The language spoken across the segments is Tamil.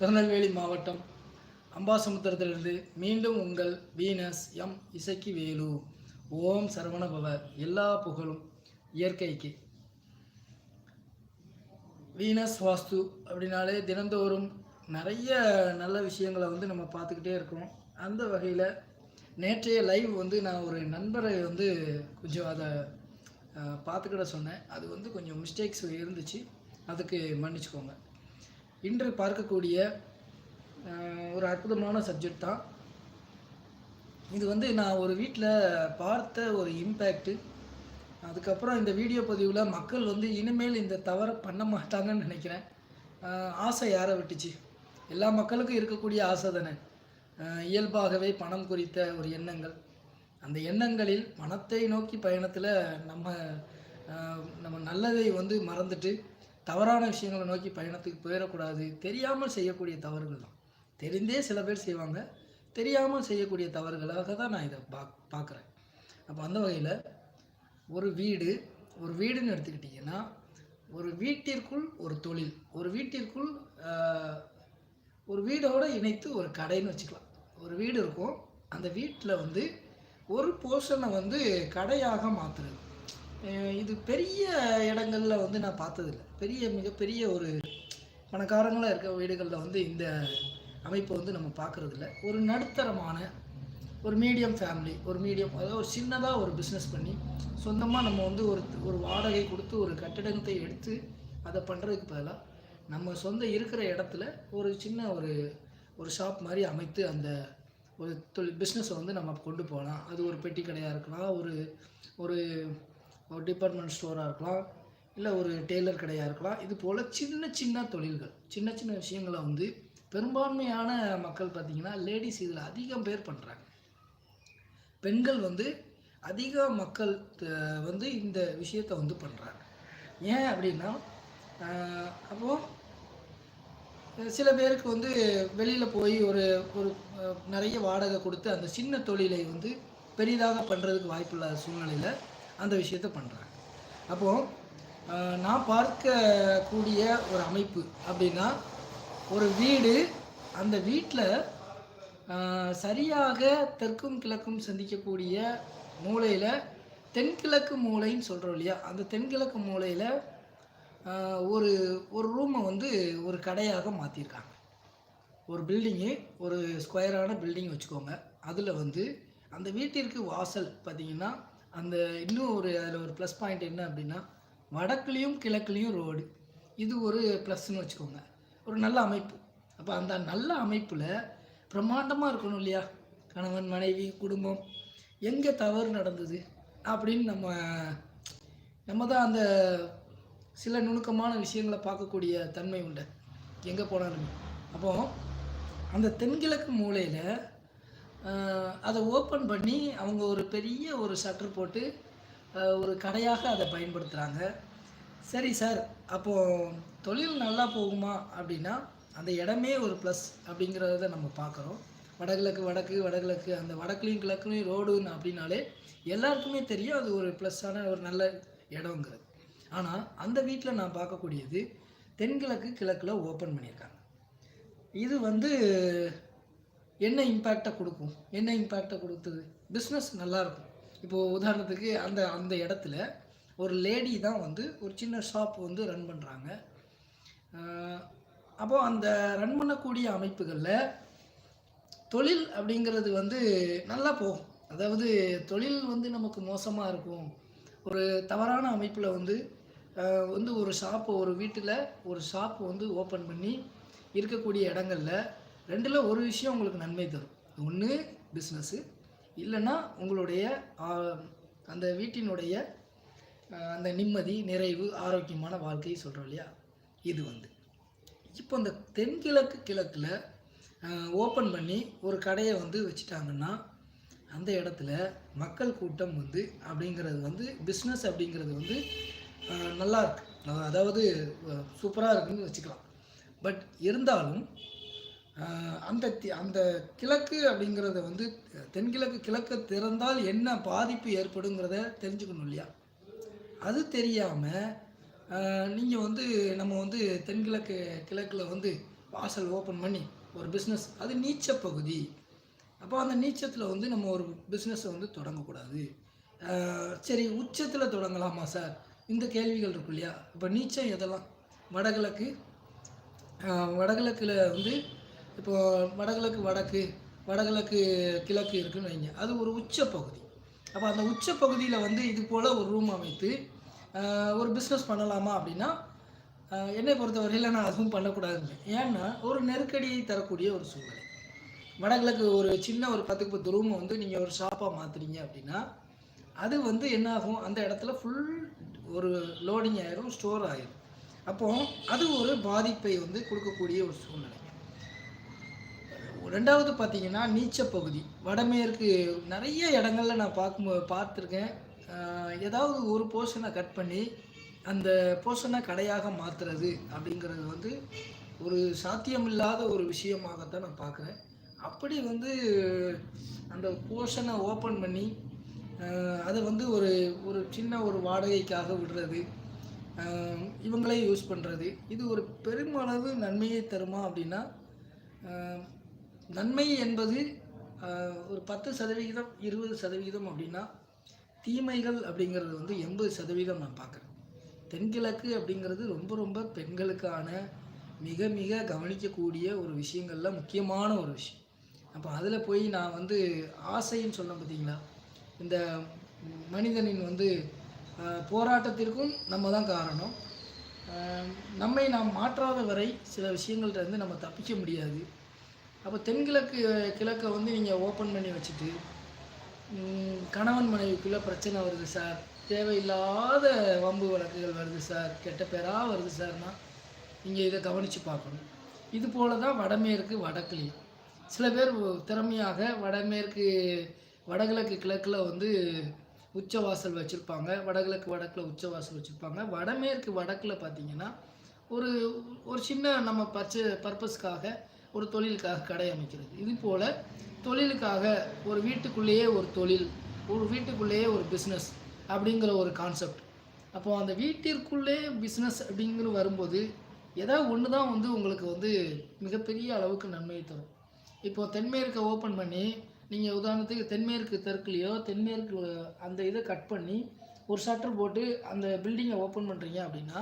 திருநெல்வேலி மாவட்டம் அம்பாசமுத்திரத்திலிருந்து மீண்டும் உங்கள் வீனஸ் எம் இசக்கி வேலு. ஓம் சரவணபவ எல்லா புகழும் இயற்கைக்கு. வீனஸ் வாஸ்து அப்படின்னாலே தினந்தோறும் நிறைய நல்ல விஷயங்களை வந்து நம்ம பார்த்துக்கிட்டே இருக்கோம் அந்த வகையில் நேற்றைய லைவ் வந்து நான் ஒரு நண்பரை வந்து கொஞ்சம் அதை பார்த்துக்கிட சொன்னேன். அது வந்து கொஞ்சம் மிஸ்டேக்ஸ் இருந்துச்சு. அதுக்கு மன்னிச்சுக்கோங்க. இன்று பார்க்கக்கூடிய ஒரு அற்புதமான சப்ஜெக்ட் தான். இது வந்து நான் ஒரு வீட்டில் பார்த்த ஒரு இம்பேக்ட்டு அதுக்கப்புறம் இந்த வீடியோ பதிவில் மக்கள் வந்து இனிமேல் இந்த தவறை பண்ண மாட்டாங்கன்னு நினைக்கிறேன். ஆசை யாரை விட்டுச்சு? எல்லா மக்களுக்கும் இருக்கக்கூடிய ஆசை தானே? இயல்பாகவே பணம் குறித்த ஒரு எண்ணங்கள். அந்த எண்ணங்களில் பணத்தை நோக்கி பயணத்தில் நம்ம நம்ம நல்லதை வந்து மறந்துட்டு தவறான விஷயங்களை நோக்கி பயணத்துக்கு போயிடக்கூடாது. தெரியாமல் செய்யக்கூடிய தவறுகள் தான். தெரிந்தே சில பேர் செய்வாங்க. தெரியாமல் செய்யக்கூடிய தவறுகளாக தான் நான் இதை பா பார்க்குறேன். அப்போ அந்த வகையில் ஒரு வீடு ஒரு வீடுன்னு எடுத்துக்கிட்டிங்கன்னா ஒரு வீட்டிற்குள் ஒரு தொழில் ஒரு வீட்டிற்குள் ஒரு வீடோடு இணைத்து ஒரு கடைன்னு வச்சுக்கலாம். ஒரு வீடு இருக்கும். அந்த வீட்டில் வந்து ஒரு போர்ஷனை வந்து கடையாக மாற்றுறது இது பெரிய இடங்களில் வந்து நான் பார்த்ததில்ல. பெரிய மிகப்பெரிய ஒரு பணக்காரங்களாக இருக்க வீடுகளில் வந்து இந்த அமைப்பை வந்து நம்ம பார்க்குறதில்ல. ஒரு நடுத்தரமான ஒரு மீடியம் ஃபேமிலி ஒரு மீடியம் அதாவது ஒரு சின்னதாக ஒரு பிஸ்னஸ் பண்ணி சொந்தமாக நம்ம வந்து ஒரு ஒரு வாடகை கொடுத்து ஒரு கட்டிடத்தை எடுத்து அதை பண்ணுறதுக்கு பதிலாக நம்ம சொந்த இருக்கிற இடத்துல ஒரு சின்ன ஒரு ஒரு ஷாப் மாதிரி அமைத்து அந்த ஒரு தொழில் பிஸ்னஸை வந்து நம்ம கொண்டு போகலாம். அது ஒரு பெட்டி கடையாக இருக்கலாம் ஒரு ஒரு ஒரு டிபார்ட்மெண்ட் ஸ்டோராக இருக்கலாம் இல்லை ஒரு டெய்லர் கடையாக இருக்கலாம். இது போல் சின்ன சின்ன தொழில்கள். சின்ன சின்ன விஷயங்களை வந்து பெரும்பான்மையான மக்கள் பார்த்திங்கன்னா லேடிஸ் இதில் அதிகம் பேர் பண்ணுறாங்க பெண்கள் வந்து அதிக மக்கள் வந்து இந்த விஷயத்தை வந்து பண்ணுறாங்க ஏன் அப்படின்னா அப்போது சில பேருக்கு வந்து வெளியில் போய் ஒரு ஒரு நிறைய வாடகை கொடுத்து அந்த சின்ன தொழிலை வந்து பெரிதாக பண்ணுறதுக்கு வாய்ப்பில்லாத சூழ்நிலையில் அந்த விஷயத்தை பண்ணுறாங்க அப்போது நான் பார்க்கக்கூடிய ஒரு அமைப்பு அப்படின்னா ஒரு வீடு அந்த வீட்டில் சரியாக தெற்கும் கிழக்கும் சந்திக்கக்கூடிய மூலையில் தென்கிழக்கு மூலைன்னு சொல்கிறோம் இல்லையா? அந்த தென்கிழக்கு மூலையில் ஒரு ஒரு ரூமை வந்து ஒரு கடையாக மாற்றிருக்காங்க ஒரு பில்டிங்கு ஒரு ஸ்கொயரான பில்டிங் வச்சுக்கோங்க. அதில் வந்து அந்த வீட்டிற்கு வாசல் பார்த்தீங்கன்னா அந்த இன்னும் ஒரு அதில் ஒரு ப்ளஸ் பாயிண்ட் என்ன அப்படின்னா வடக்குலேயும் கிழக்குலேயும் ரோடு இது ஒரு ப்ளஸ்ன்னு வச்சுக்கோங்க. ஒரு நல்ல அமைப்பு. அப்போ அந்த நல்ல அமைப்பில் பிரம்மாண்டமாக இருக்கணும் இல்லையா? கணவன் மனைவி குடும்பம். எங்கே தவறு நடந்தது அப்படின்னு நம்ம நம்ம தான் அந்த சில நுணுக்கமான விஷயங்களை பார்க்கக்கூடிய தன்மை உண்டு. எங்கே போனாலுமே. அப்போ அந்த தென்கிழக்கு மூலையில் அதை ஓப்பன் பண்ணி அவங்க ஒரு பெரிய ஒரு ஷட்டர் போட்டு ஒரு கடையாக அதை பயன்படுத்துகிறாங்க சரி சார் அப்போது தொழில் நல்லா போகுமா அப்படின்னா அந்த இடமே ஒரு ப்ளஸ் அப்படிங்கிறத நம்ம பார்க்குறோம். வடகிழக்கு வடக்கு வடகிழக்கு அந்த வடக்குலையும் கிழக்குலையும் ரோடுன்னு அப்படின்னாலே எல்லாருக்குமே தெரியும் அது ஒரு ப்ளஸ்ஸான ஒரு நல்ல இடங்கிறது ஆனால் அந்த வீட்டில் நான் பார்க்கக்கூடியது தென்கிழக்கு கிழக்கில் ஓப்பன் பண்ணியிருக்காங்க. இது வந்து என்ன இம்பேக்டை கொடுக்கும்? என்ன இம்பேக்டை கொடுத்தது? பிஸ்னஸ் நல்லாயிருக்கும் இப்போது உதாரணத்துக்கு அந்த அந்த இடத்துல ஒரு லேடி தான் வந்து ஒரு சின்ன ஷாப் வந்து ரன் பண்ணுறாங்க அப்போது அந்த ரன் பண்ணக்கூடிய அமைப்புகளில் தொழில் அப்படிங்கிறது வந்து நல்லா போகும். அதாவது தொழில் வந்து நமக்கு மோசமாக இருக்கும். ஒரு தவறான அமைப்பில் வந்து வந்து ஒரு ஷாப்பு ஒரு வீட்டில் ஒரு ஷாப் வந்து ஓப்பன் பண்ணி இருக்கக்கூடிய இடங்களில் ரெண்டில் ஒரு விஷயம் உங்களுக்கு நன்மை தரும். ஒன்று பிஸ்னஸ்ஸு இல்லைன்னா உங்களுடைய அந்த வீட்டினுடைய அந்த நிம்மதி நிறைவு ஆரோக்கியமான வாழ்க்கையை சொல்கிறோம் இல்லையா? இது வந்து. இப்போ இந்த தென்கிழக்கு கிழக்கில் ஓப்பன் பண்ணி ஒரு கடையை வந்து வச்சுட்டாங்கன்னா அந்த இடத்துல மக்கள் கூட்டம் வந்து அப்படிங்கிறது வந்து பிஸ்னஸ் அப்படிங்கிறது வந்து நல்லா இருக்கு. அதாவது சூப்பராக இருக்குன்னு வச்சுக்கலாம். பட் இருந்தாலும் அந்த தி- அந்த கிழக்கு அப்படிங்கிறத வந்து தென்கிழக்கு கிழக்கு திறந்தால் என்ன பாதிப்பு ஏற்படுங்கிறத தெரிஞ்சுக்கணும் இல்லையா? அது தெரியாமல் நீங்கள் வந்து நம்ம வந்து தென்கிழக்கு கிழக்கில் வந்து வாசல் ஓப்பன் பண்ணி ஒரு பிஸ்னஸ் அது நீச்ச பகுதி. அப்போ அந்த நீச்சத்தில் வந்து நம்ம ஒரு பிஸ்னஸை வந்து தொடங்கக்கூடாது. சரி உச்சத்தில் தொடங்கலாமா சார்? இந்த கேள்விகள் இருக்கு இல்லையா? இப்போ நீச்சம் எதெல்லாம்? வடகிழக்கு வடகிழக்கில் வந்து இப்போ வடகிழக்கு வடக்கு வடகிழக்கு கிழக்கு இருக்குன்னு வைங்க. அது ஒரு உச்ச பகுதி அப்போ அந்த உச்ச பகுதியில் வந்து இது போல் ஒரு ரூம் அமைத்து ஒரு பிஸ்னஸ் பண்ணலாமா அப்படின்னா என்னை என்னை பொறுத்தவரையில் நான் அதுவும் பண்ணக்கூடாதுங்க. ஏன்னா ஒரு நெருக்கடியை தரக்கூடிய ஒரு சூழ்நிலை. வடகிழக்கு ஒரு சின்ன ஒரு பத்துக்கு பத்து ரூமை வந்து நீங்கள் ஒரு ஷாப்பாக மாற்றுறீங்க அப்படின்னா அது வந்து என்ன ஆகும் அந்த இடத்துல ஃபுல் ஒரு லோடிங் ஆகிரும் ஸ்டோர் ஆகிரும் அப்போது அது ஒரு பாதிப்பை வந்து கொடுக்கக்கூடிய ஒரு சூழ்நிலை. ரெண்டாவது பார்த்தீங்கன்னா நீச்ச பகுதி. வடமேற்கு நிறைய இடங்கள்ல நான் பார்க்கும் பார்த்துருக்கேன். ஏதாவது ஒரு போர்ஷனை கட் பண்ணி அந்த போர்ஷனை கடையாக மாற்றுறது அப்படிங்கிறது வந்து ஒரு சாத்தியமில்லாத ஒரு விஷயமாகத்தான் நான் பார்க்குறேன். அப்படி வந்து அந்த போர்ஷனை ஓப்பன் பண்ணி அதை வந்து ஒரு ஒரு சின்ன ஒரு வாடகைக்காக விடுறது இவங்களே யூஸ் பண்ணுறது இது ஒரு பெருமளவு நன்மையை தருமா அப்படின்னா நன்மை என்பது ஒரு பத்து சதவிகிதம் இருபது சதவிகிதம் அப்படின்னா தீமைகள் அப்படிங்கிறது வந்து எண்பது சதவீதம் நான் பார்க்குறேன். தென்கிழக்கு அப்படிங்கிறது ரொம்ப ரொம்ப பெண்களுக்கான மிக மிக கவனிக்கக்கூடிய ஒரு விஷயங்கள்ல முக்கியமான ஒரு விஷயம். அப்போ அதில் போய் நான் வந்து ஆசைன்னு சொன்னேன் பார்த்தீங்களா இந்த மனிதனின் வந்து போராட்டத்திற்கும் நம்ம தான் காரணம். நம்மை நாம் மாற்றாத வரை சில விஷயங்கள்ட்ட இருந்து நம்ம தப்பிக்க முடியாது. அப்போ தென்கிழக்கு கிழக்கை வந்து நீங்கள் ஓப்பன் பண்ணி வச்சுட்டு கணவன் மனைவிக்குள்ளே பிரச்சனை வருது சார் தேவையில்லாத வம்பு வழக்குகள் வருது சார் கெட்ட பேராக வருது சார்னா நீங்கள் இதை கவனித்து பார்க்கணும். இது போல தான் வடமேற்கு வடக்குலையும் சில பேர் திறமையாக வடமேற்கு வடகிழக்கு கிழக்கில் வந்து உச்சவாசல் வச்சுருப்பாங்க. வடகிழக்கு வடக்கில் உச்சவாசல் வச்சுருப்பாங்க. வடமேற்கு வடக்கில் பார்த்தீங்கன்னா ஒரு ஒரு சின்ன நம்ம பச்சை பர்பஸ்க்காக ஒரு தொழிலுக்காக கடை அமைக்கிறது. இது போல் தொழிலுக்காக ஒரு வீட்டுக்குள்ளேயே ஒரு தொழில் ஒரு வீட்டுக்குள்ளேயே ஒரு பிஸ்னஸ் அப்படிங்கிற ஒரு கான்செப்ட் அப்போ அந்த வீட்டிற்குள்ளே பிஸ்னஸ் அப்படிங்கிற வரும்போது ஏதாவது ஒன்று தான் வந்து உங்களுக்கு வந்து மிகப்பெரிய அளவுக்கு நன்மையை தரும். இப்போது தென்மேற்கை ஓப்பன் பண்ணி நீங்கள் உதாரணத்துக்கு தென்மேற்கு தெற்குலையோ தென்மேற்கு அந்த இதை கட் பண்ணி ஒரு ஷட்டர் போட்டு அந்த பில்டிங்கை ஓப்பன் பண்ணுறீங்க அப்படின்னா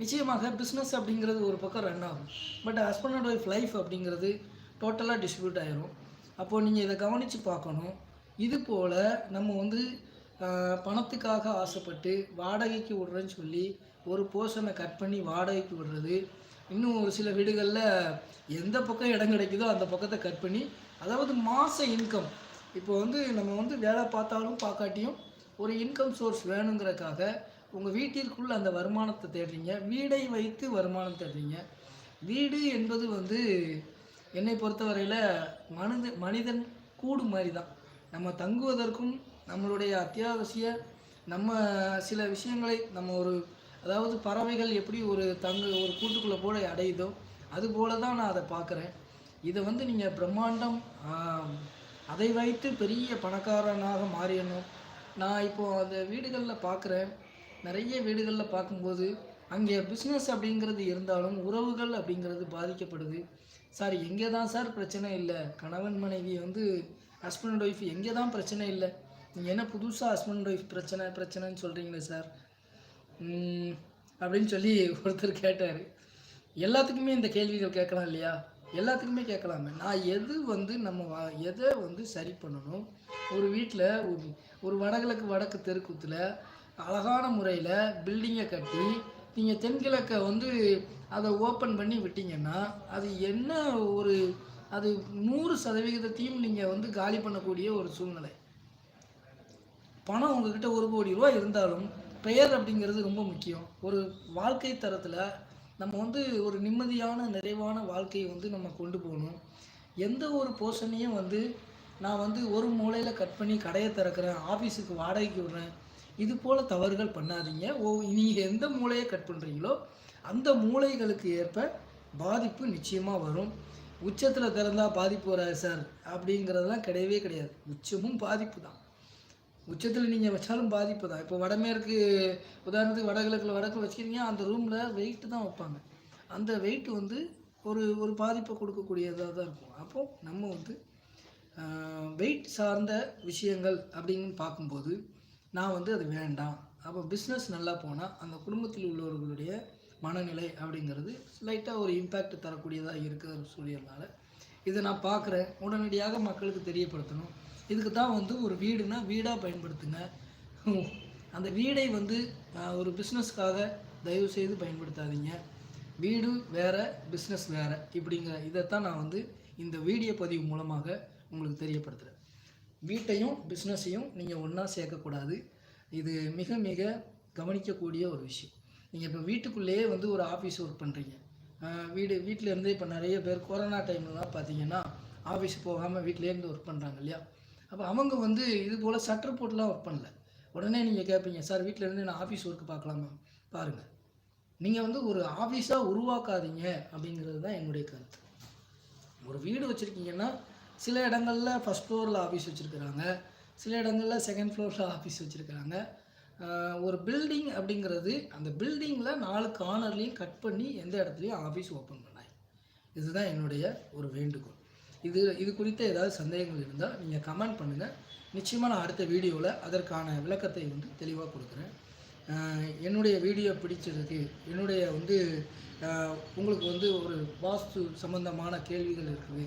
நிச்சயமாக பிஸ்னஸ் அப்படிங்கிறது ஒரு பக்கம் ரன் ஆகும். But husband and wife life அப்படிங்கிறது டோட்டலாக டிஸ்ட்ரிபியூட் ஆகிரும் அப்போது நீங்கள் இதை கவனித்து பார்க்கணும். இது போல் நம்ம வந்து பணத்துக்காக ஆசைப்பட்டு வாடகைக்கு விடுறேன்னு சொல்லி ஒரு போர்ஷனை கட் பண்ணி வாடகைக்கு விடுறது இன்னும் ஒரு சில வீடுகளில் எந்த பக்கம் இடம் கிடைக்குதோ அந்த பக்கத்தை கட் பண்ணி அதாவது மாத இன்கம் இப்போ வந்து நம்ம வந்து வேலை பார்த்தாலும் பார்க்காட்டியும் ஒரு இன்கம் சோர்ஸ் வேணுங்கிறதுக்காக உங்கள் வீட்டிற்குள்ள அந்த வருமானத்தை தேடுறீங்க. வீடை வைத்து வருமானம் தேடுறீங்க. வீடு என்பது வந்து என்னை பொறுத்தவரையில் மனித மனிதன் கூடு மாதிரி தான் நம்ம தங்குவதற்கும் நம்மளுடைய அத்தியாவசிய நம்ம சில விஷயங்களை நம்ம ஒரு அதாவது பறவைகள் எப்படி ஒரு தங்கு ஒரு கூட்டுக்குள்ளே போல அடையுதோ அது போல தான் நான் அதை பார்க்குறேன். இதை வந்து நீங்கள் பிரம்மாண்டம் அதை வைத்து பெரிய பணக்காரனாக மாறிடணும். நான் இப்போது அந்த வீடுகளில் பார்க்குறேன். நிறைய வீடுகளில் பார்க்கும்போது அங்கே பிஸ்னஸ் அப்படிங்கிறது இருந்தாலும் உறவுகள் அப்படிங்கிறது பாதிக்கப்படுது. சார் எங்கே தான் சார் பிரச்சனை இல்லை? கணவன் மனைவி வந்து ஹஸ்பண்ட் அண்ட் ஒய்ஃப் எங்கே தான் பிரச்சனை இல்லை? நீங்கள் என்ன புதுசாக ஹஸ்பண்ட் அண்ட் ஒய்ஃப் பிரச்சனை பிரச்சனைன்னு சொல்கிறீங்களே சார்? அப்படின்னு சொல்லி ஒருத்தர் கேட்டார். எல்லாத்துக்குமே இந்த கேள்விகள் கேட்கலாம் இல்லையா? எல்லாத்துக்குமே கேட்கலாமே. நான் எது வந்து நம்ம வா- எதை வந்து சரி பண்ணணும்? ஒரு வீட்டில் ஒரு வடகிழக்கு வடக்கு தெருக்கூத்தில் அழகான முறையில் பில்டிங்கை கட்டி நீங்கள் தென்கிழக்கை வந்து அதை ஓப்பன் பண்ணி விட்டீங்கன்னா அது என்ன ஒரு அது நூறு சதவிகிதத்தையும் நீங்கள் வந்து காலி பண்ணக்கூடிய ஒரு சூழ்நிலை. பணம் உங்ககிட்ட ஒரு கோடி ரூபா இருந்தாலும் பெயர் அப்படிங்கிறது ரொம்ப முக்கியம். ஒரு வாழ்க்கை தரத்தில் நம்ம வந்து ஒரு நிம்மதியான நிறைவான வாழ்க்கையை வந்து நம்ம கொண்டு போகணும். எந்த ஒரு போர்ஷனையும் வந்து நான் வந்து ஒரு மூலையில் கட் பண்ணி கடையை திறக்கிறேன் ஆஃபீஸுக்கு வாடகைக்கு விடுறேன் இது போல் தவறுகள் பண்ணாதீங்க. ஓ நீங்கள் எந்த மூலையை கட் பண்ணுறீங்களோ அந்த மூலைகளுக்கு ஏற்ப பாதிப்பு நிச்சயமாக வரும். உச்சத்தில் திறந்தால் பாதிப்பு வராது சார். அப்படிங்கிறதெல்லாம் கிடையவே கிடையாது. உச்சமும் பாதிப்பு தான். உச்சத்தில் நீங்கள் வச்சாலும் பாதிப்பு தான். இப்போ வடமேற்கு உதாரணத்துக்கு வடகிழக்கில் வடக்கு வச்சுக்கிறீங்க அந்த ரூமில் வெயிட்டு தான் வைப்பாங்க. அந்த வெயிட் வந்து ஒரு ஒரு பாதிப்பை கொடுக்கக்கூடியதாக தான் இருக்கும். அப்போது நம்ம வந்து வெயிட் சார்ந்த விஷயங்கள் அப்படின்னு பார்க்கும்போது நான் வந்து அது வேண்டாம். அப்போ பிஸ்னஸ் நல்லா போனால் அந்த குடும்பத்தில் உள்ளவர்களுடைய மனநிலை அப்படிங்கிறது லைட்டாக ஒரு இம்பேக்ட் தரக்கூடியதாக இருக்கிற சூழல்னால இதை நான் பார்க்குறேன் உடனடியாக மக்களுக்கு தெரியப்படுத்தணும். இதுக்கு தான் வந்து ஒரு வீடுனா வீடாக பயன்படுத்துங்க. அந்த வீடை வந்து ஒரு பிஸ்னஸ்க்காக தயவு செய்து பயன்படுத்தாதீங்க. வீடு வேற பிஸ்னஸ் வேறு இப்படிங்கிற இதைத்தான் நான் வந்து இந்த வீடியோ பதிவு மூலமாக உங்களுக்கு தெரியப்படுத்துகிறேன் வீட்டையும் பிஸ்னஸையும் நீங்கள் ஒன்றா சேர்க்கக்கூடாது. இது மிக மிக கவனிக்கக்கூடிய ஒரு விஷயம். நீங்கள் இப்போ வீட்டுக்குள்ளேயே வந்து ஒரு ஆஃபீஸ் ஒர்க் பண்ணுறீங்க வீடு வீட்டில் இருந்தே இப்போ நிறைய பேர் கொரோனா டைம்லலாம் பார்த்தீங்கன்னா ஆஃபீஸ் போகாமல் வீட்டிலேருந்து ஒர்க் பண்ணுறாங்க இல்லையா? அப்போ அவங்க வந்து இது போல் சட்டர் போட்டுலாம் ஒர்க் பண்ணல. உடனே நீங்கள் கேட்பீங்க சார் வீட்டில் இருந்து நான் ஆஃபீஸ் ஒர்க் பார்க்கலாமா பாருங்கள் நீங்கள் வந்து ஒரு ஆஃபீஸாக உருவாக்காதீங்க. அப்படிங்கிறது தான் என்னுடைய கருத்து. ஒரு வீடு வச்சுருக்கீங்கன்னா சில இடங்களில் ஃபஸ்ட் ஃப்ளோரில் ஆஃபீஸ் வச்சுருக்குறாங்க. சில இடங்களில் செகண்ட் ஃப்ளோரில் ஆஃபீஸ் வச்சுருக்குறாங்க. ஒரு பில்டிங் அப்படிங்கிறது அந்த பில்டிங்கில் நாலு கார்னர்லேயும் கட் பண்ணி எந்த இடத்துலையும் ஆஃபீஸ் ஓப்பன் பண்ணாங்க இதுதான் என்னுடைய ஒரு வேண்டுகோள். இது இது குறித்த ஏதாவது சந்தேகங்கள் இருந்தால் நீங்கள் கமெண்ட் பண்ணுங்கள் நிச்சயமாக நான் அடுத்த வீடியோவில் அதற்கான விளக்கத்தை வந்து தெளிவாக கொடுக்குறேன். என்னுடைய வீடியோ பிடிச்சதுக்கு என்னுடைய வந்து உங்களுக்கு வந்து ஒரு வாஸ்து சம்பந்தமான கேள்விகள் இருக்குது.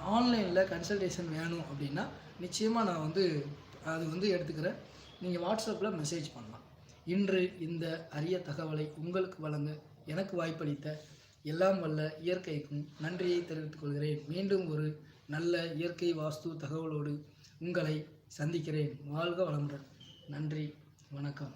ஆன்லைனில் கன்சல்டேஷன் வேணும் அப்படின்னா நிச்சயமாக நான் வந்து அது வந்து எடுத்துக்கிறேன். நீங்கள் வாட்ஸ்அப்பில் மெசேஜ் பண்ணலாம். இன்று இந்த அரிய தகவலை உங்களுக்கு வழங்க எனக்கு வாய்ப்பளித்த எல்லாம் வல்ல இயற்கைக்கும் நன்றியை தெரிவித்துக் கொள்கிறேன். மீண்டும் ஒரு நல்ல இயற்கை வாஸ்து தகவலோடு உங்களை சந்திக்கிறேன். வாழ்க வளமுடன். நன்றி. வணக்கம்.